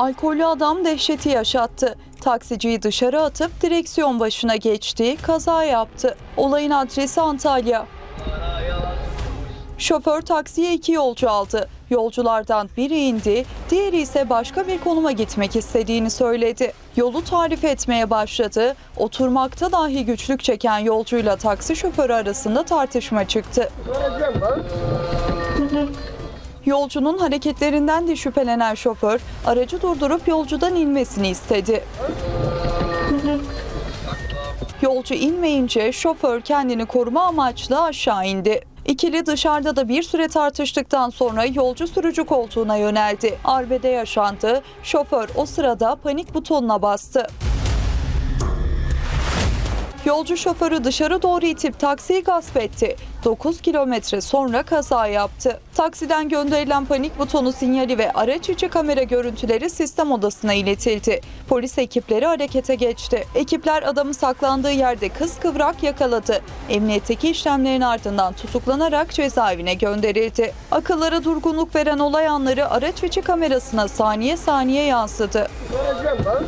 Alkollü adam dehşeti yaşattı. Taksiciyi dışarı atıp direksiyon başına geçti, kaza yaptı. Olayın adresi Antalya. Şoför taksiye iki yolcu aldı. Yolculardan biri indi, diğeri ise başka bir konuma gitmek istediğini söyledi. Yolu tarif etmeye başladı. Oturmakta dahi güçlük çeken yolcuyla taksi şoförü arasında tartışma çıktı. Yolcunun hareketlerinden de şüphelenen şoför aracı durdurup yolcudan inmesini istedi. Yolcu inmeyince şoför kendini koruma amaçlı aşağı indi. İkili dışarıda da bir süre tartıştıktan sonra yolcu sürücü koltuğuna yöneldi. Arbede yaşandı. Şoför o sırada panik butonuna bastı. Yolcu şoförü dışarı doğru itip taksiyi gasp etti. 9 kilometre sonra kaza yaptı. Taksiden gönderilen panik butonu sinyali ve araç içi kamera görüntüleri sistem odasına iletildi. Polis ekipleri harekete geçti. Ekipler adamı saklandığı yerde kıskıvrak yakaladı. Emniyetteki işlemlerin ardından tutuklanarak cezaevine gönderildi. Akıllara durgunluk veren olay anları araç içi kamerasına saniye saniye yansıdı. Vereceğim lan.